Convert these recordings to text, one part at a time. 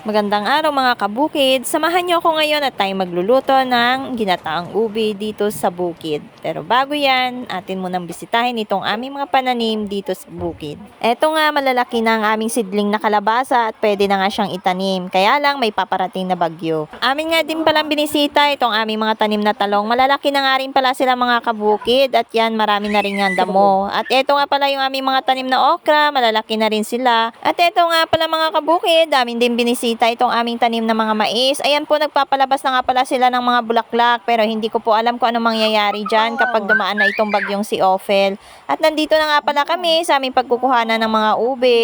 Magandang araw mga kabukid. Samahan niyo ako ngayon at tayo magluluto ng ginataang ubi dito sa bukid. Pero bago yan, atin munang bisitahin itong aming mga pananim dito sa bukid. Eto nga malalaki na ang aming sidling na kalabasa at pwede na nga siyang itanim. Kaya lang may paparating na bagyo. Amin nga din palang binisita itong aming mga tanim na talong. Malalaki na nga rin pala sila mga kabukid at yan marami na rin nga damo. At eto nga pala yung aming mga tanim na okra, malalaki na rin sila. At eto nga pala mga kabukid, amin din binisita itong aming tanim na mga mais. Ayan po, nagpapalabas na nga pala sila ng mga bulaklak pero hindi ko po alam kung ano mangyayari dyan kapag dumaan na itong bagyong si Ophel. At nandito na nga pala kami sa aming pagkukuhanan ng mga ube.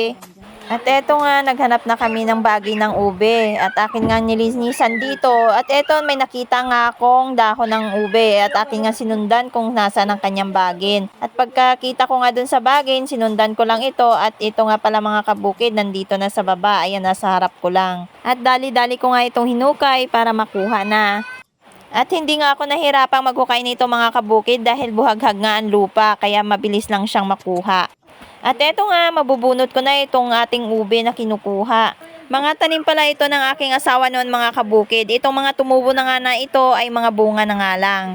At eto nga, naghanap na kami ng bagay ng ube. At akin nga nilinisan dito. At eto, may nakita nga akong dahon ng ube. At akin nga sinundan kung nasaan ang kanyang bagin. At pagkakita ko nga dun sa bagin, sinundan ko lang ito. At ito nga pala mga kabukid, nandito na sa baba. Ayan, nasa harap ko lang. At dali-dali ko nga itong hinukay para makuha na. At hindi nga ako nahirapang maghukay nito mga kabukid dahil buhaghag nga ang lupa kaya mabilis lang siyang makuha. At eto nga, mabubunot ko na itong ating ube na kinukuha. Mga tanim pala ito ng aking asawa noon mga kabukid. Itong mga tumubo na nga na ito ay mga bunga na nga lang.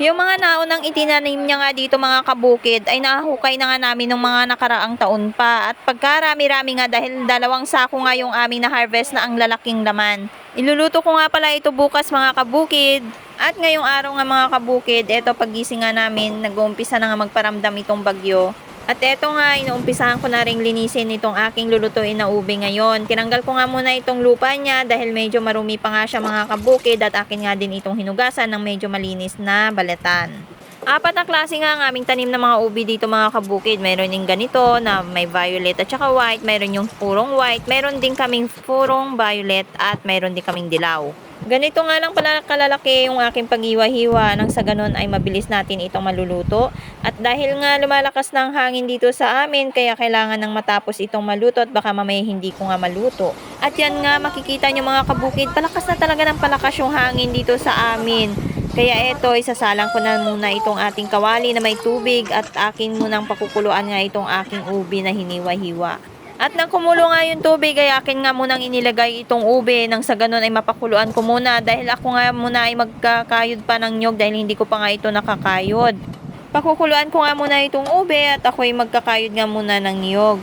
Yung mga naunang itinanim niya nga dito mga kabukid ay nahukay na nga namin ng mga nakaraang taon pa. At pagkarami-rami nga dahil dalawang sako nga yung aming na-harvest na ang lalaking laman. Iluluto ko nga pala ito bukas mga kabukid. At ngayong araw nga mga kabukid, eto pagising nga namin, nag-uumpisa na nga magparamdam itong bagyo. At eto nga, inuumpisahan ko na rin linisin itong aking lulutuin na ube ngayon. Tinanggal ko nga muna itong lupa niya dahil medyo marumi pa nga siya mga kabukid at akin nga din itong hinugasan ng medyo malinis na balatan. Apat na klase nga ang aming tanim na mga ubi dito mga kabukid. Meron yung ganito na may violet at saka white. Meron yung purong white. Meron din kaming purong violet at meron din kaming dilaw. Ganito nga lang pala kalalaki yung aking pag-iwa-hiwa nang sa ganun ay mabilis natin itong maluluto. At dahil nga lumalakas ng hangin dito sa amin, kaya kailangan nang matapos itong maluto at baka mamaya hindi ko nga maluto. At yan nga makikita nyo mga kabukid, palakas na talaga ng palakas yung hangin dito sa amin. Kaya eto, isasalang ko na muna itong ating kawali na may tubig at akin munang pakukuluan nga itong aking ubi na hiniwa-hiwa. At nang kumulo nga yung tubig ay akin nga munang inilagay itong ube nang sa ganun ay mapakuluan ko muna dahil ako nga muna ay magkakayod pa ng nyog dahil hindi ko pa nga ito nakakayod. Pakukuluan ko nga muna itong ube at ako ay magkakayod nga muna ng niyog.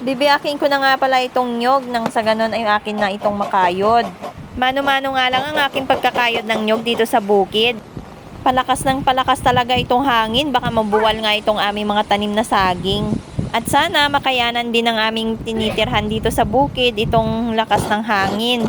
Bibiyakin ko na nga pala itong nyog nang sa ganun ay akin na itong makayod. Mano-mano nga lang ang aking pagkakayod ng nyog dito sa bukid. Palakas ng palakas talaga itong hangin, baka mabuwal nga itong aming mga tanim na saging. At sana makayanan din ng aming tinitirhan dito sa bukid itong lakas ng hangin.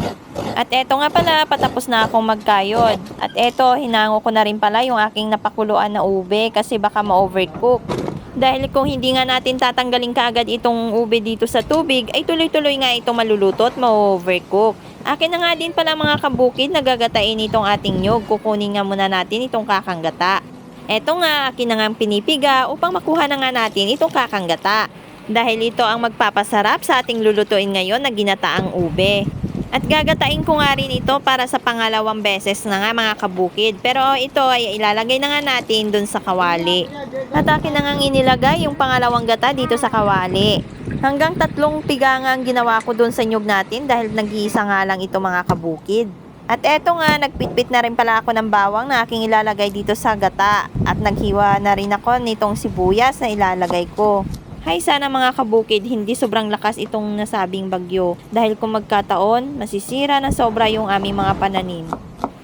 At eto nga pala, patapos na akong magkayod. At eto, hinango ko na rin pala yung aking napakuluan na ube kasi baka ma-overcook. Dahil kung hindi nga natin tatanggalin kaagad itong ube dito sa tubig, ay tuloy-tuloy nga itong maluluto at ma-overcook. Akin na nga din pala mga kabukid, nagagatain itong ating nyog. Kukunin nga muna natin itong kakanggata. Eto nga, akin pinipiga upang makuha na nga natin itong kakanggata. Dahil ito ang magpapasarap sa ating lulutuin ngayon na ginataang ube. At gagatain ko nga rin ito para sa pangalawang beses na nga mga kabukid. Pero ito ay ilalagay na nga natin dun sa kawali. At akin na nga inilagay yung pangalawang gata dito sa kawali. Hanggang tatlong piga nga ang ginawa ko dun sa nyug natin dahil nag-iisa nga lang ito mga kabukid. At eto nga, nagpitpit na rin pala ako ng bawang na aking ilalagay dito sa gata. At naghiwa na rin ako nitong sibuyas na ilalagay ko. Hay sana mga kabukid, hindi sobrang lakas itong nasabing bagyo. Dahil kung magkataon, masisira na sobra yung aming mga pananim.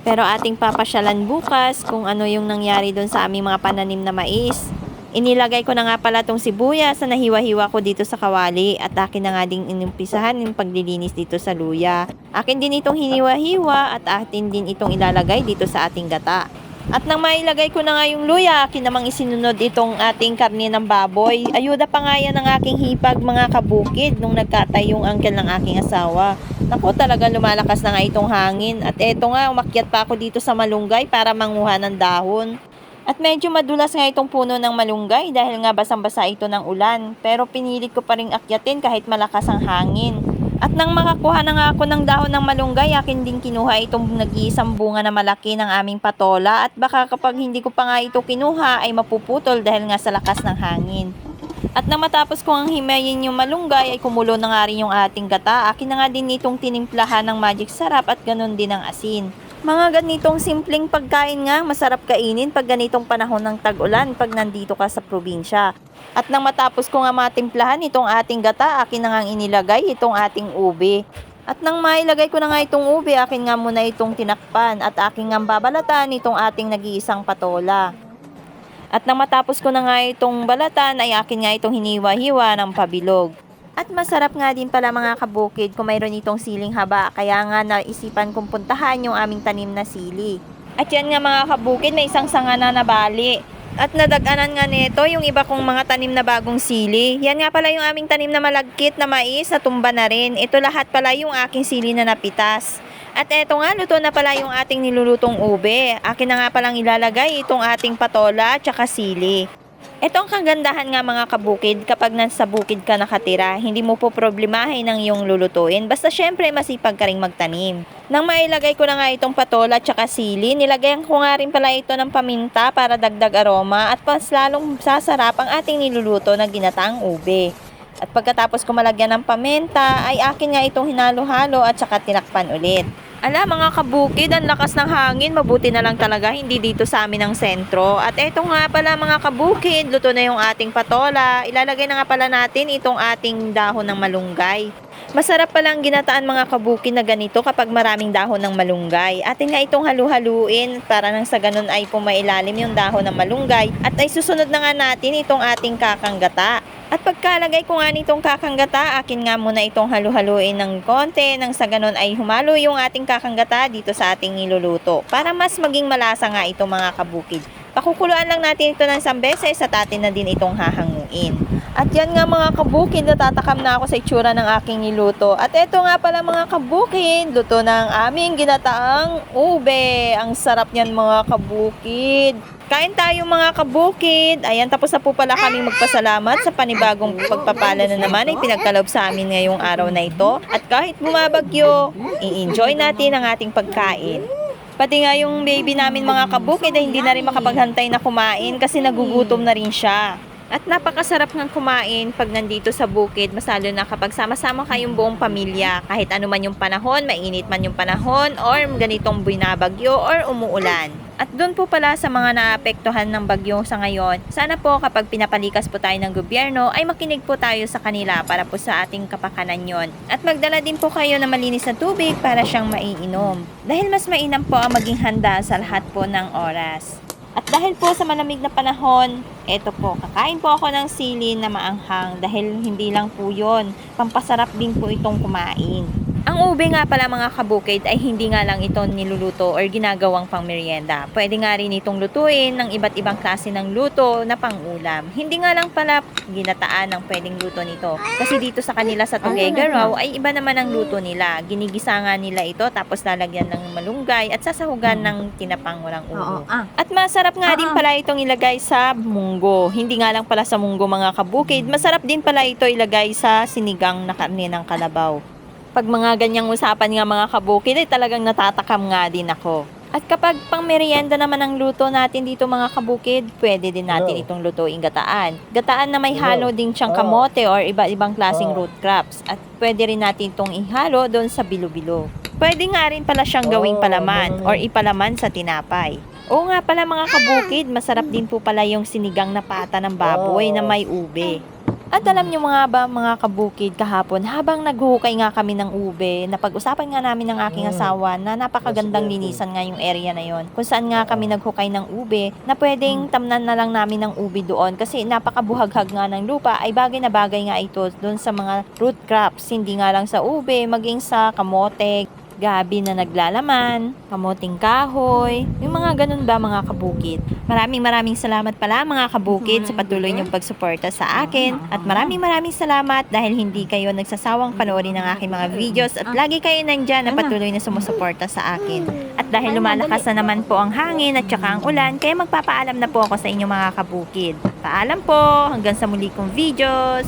Pero ating papasyalan bukas kung ano yung nangyari doon sa aming mga pananim na mais. Inilagay ko na nga pala tong sibuyas na nahiwa-hiwa ko dito sa kawali at akin na nga ding inumpisahan yung paglilinis dito sa luya. Akin din itong hiniwa-hiwa at atin din itong ilalagay dito sa ating gata. At nang mailagay ko na nga yung luya, akin namang isinunod itong ating karne ng baboy. Ayuda pa nga yan ng aking hipag mga kabukid nung nagkatay yung uncle ng aking asawa. Naku, talaga lumalakas na nga itong hangin. At eto nga, umakyat pa ako dito sa malunggay para manguha ng dahon. At medyo madulas nga itong puno ng malunggay dahil nga basang-basa ito ng ulan. Pero pinilit ko pa rin akyatin kahit malakas ang hangin. At nang makakuha na nga ako ng dahon ng malunggay, akin din kinuha itong nag-iisang bunga na malaki ng aming patola. At baka kapag hindi ko pa nga ito kinuha ay mapuputol dahil nga sa lakas ng hangin. At nang matapos kong ang himayin yung malunggay ay kumulo na nga rin yung ating gata. Akin na nga din itong tinimplahan ng magic sarap at ganun din ang asin. Mga ganitong simpleng pagkain nga, masarap kainin pag ganitong panahon ng tag-ulan pag nandito ka sa probinsya. At nang matapos ko nga matimplahan itong ating gata, akin na nga inilagay itong ating ube. At nang mailagay ko na nga itong ube, akin nga muna itong tinakpan at aking nga babalatan itong ating nag-iisang patola. At nang matapos ko na nga itong balatan, ay akin nga itong hiniwa-hiwa ng pabilog. At masarap nga din pala mga kabukid kung mayroon itong siling haba, kaya nga naisipan kong puntahan yung aming tanim na sili. At yan nga mga kabukid, may isang sanga na nabali. At nadaganan nga nito yung iba kong mga tanim na bagong sili. Yan nga pala yung aming tanim na malagkit na mais na tumba na rin. Ito lahat pala yung aking sili na napitas. At eto nga, luto na pala yung ating nilulutong ube. Akin na nga palang ilalagay itong ating patola at sili. Ito ang kagandahan nga mga kabukid kapag nasa bukid ka nakatira, hindi mo po problemahin ang iyong lulutuin. Basta syempre masipag ka rin magtanim. Nang mailagay ko na nga itong patola at saka sili, nilagyan ko nga rin pala ito ng paminta para dagdag aroma at mas lalong sasarap ang ating niluluto na ginataang ube. At pagkatapos ko malagyan ng paminta, ay akin nga itong hinalo-halo at saka tinakpan ulit. Ala mga kabukid, ang lakas ng hangin, mabuti na lang talaga hindi dito sa amin ang sentro. At eto nga pala mga kabukid, luto na yung ating patola. Ilalagay na nga pala natin itong ating dahon ng malunggay. Masarap palang ginataan mga kabukid na ganito kapag maraming dahon ng malunggay. Atin nga itong halu-haluin para nang sa ganun ay pumailalim yung dahon ng malunggay. At ay susunod na nga natin itong ating kakanggata. At pagkalagay ko nga nitong kakanggata, akin nga muna itong halu-haluin ng konti nang sa ganun ay humalo yung ating kakanggata dito sa ating niluluto para mas maging malasa nga ito mga kabukid. Pakukuluan lang natin ito ng isang beses at atin na din itong hahanguin. At yan nga mga kabukid, natatakam na ako sa itsura ng aking niluto. At eto nga pala mga kabukid, luto ng aming ginataang ube. Ang sarap niyan mga kabukid. Kain tayo mga kabukid. Ayan, tapos na po pala kaming magpasalamat sa panibagong pagpapala na naman ay pinagkalob sa amin ngayong araw na ito. At kahit bumabagyo, i-enjoy natin ang ating pagkain. Pati nga yung baby namin mga kabukid ay hindi na rin makapaghantay na kumain kasi nagugutom na rin siya. At napakasarap ng kumain pag nandito sa bukid, masalo na kapag sama-sama kayong buong pamilya, kahit ano man yung panahon, mainit man yung panahon, or ganitong binabagyo, or umuulan. At doon po pala sa mga naapektuhan ng bagyo sa ngayon, sana po kapag pinapalikas po tayo ng gobyerno ay makinig po tayo sa kanila para po sa ating kapakanan yon. At magdala din po kayo ng malinis na tubig para siyang maiinom. Dahil mas mainam po ang maging handa sa lahat po ng oras. At dahil po sa malamig na panahon, eto po, kakain po ako ng sili na maanghang dahil hindi lang po yon, pampasarap din po itong kumain. Ang ube nga pala mga kabukid ay hindi nga lang ito niluluto or ginagawang pang merienda. Pwede nga rin itong lutuin ng iba't ibang klase ng luto na pang-ulam. Hindi nga lang pala ginataan ang pwedeng luto nito. Kasi dito sa kanila sa Tuguegarao ay iba naman ang luto nila. Ginigisa nga nila ito tapos lalagyan ng malunggay at sasahugan ng tinapang walang ulo. ah. At masarap nga din pala itong ilagay sa munggo. Hindi nga lang pala sa munggo mga kabukid. Masarap din pala ito ilagay sa sinigang na karne ng kalabaw. Pag mga ganyang usapan nga mga kabukid ay talagang natatakam nga din ako. At kapag pang merienda naman ang luto natin dito mga kabukid, pwede din natin itong lutuing gataan. Gataan na may halo din siyang kamote or iba-ibang klaseng root crops. At pwede rin natin itong ihalo doon sa bilo-bilo. Pwede nga rin pala siyang gawing palaman or ipalaman sa tinapay. Oo nga pala mga kabukid, masarap din po pala yung sinigang na pata ng baboy na may ube. At alam niyo mga ba mga kabukid kahapon habang naghuhukay nga kami ng ube, napag-usapan nga namin ng aking asawa na napakagandang linisan nga yung area na yon. Kung saan nga kami naghukay ng ube na pwedeng tamnan na lang namin ng ube doon. Kasi napakabuhaghag nga ng lupa. Ay bagay na bagay nga ito doon sa mga root crops, hindi nga lang sa ube, maging sa kamote, gabi na naglalaman, kamuting kahoy, yung mga ganun ba mga kabukid. Maraming maraming salamat pala mga kabukid sa patuloy niyong pagsuporta sa akin at maraming maraming salamat dahil hindi kayo nagsasawang panoorin ng aking mga videos at lagi kayo nandyan na patuloy na sumusuporta sa akin. At dahil lumalakas na naman po ang hangin at saka ang ulan, kaya magpapaalam na po ako sa inyo mga kabukid. Paalam po, hanggang sa muli kong videos.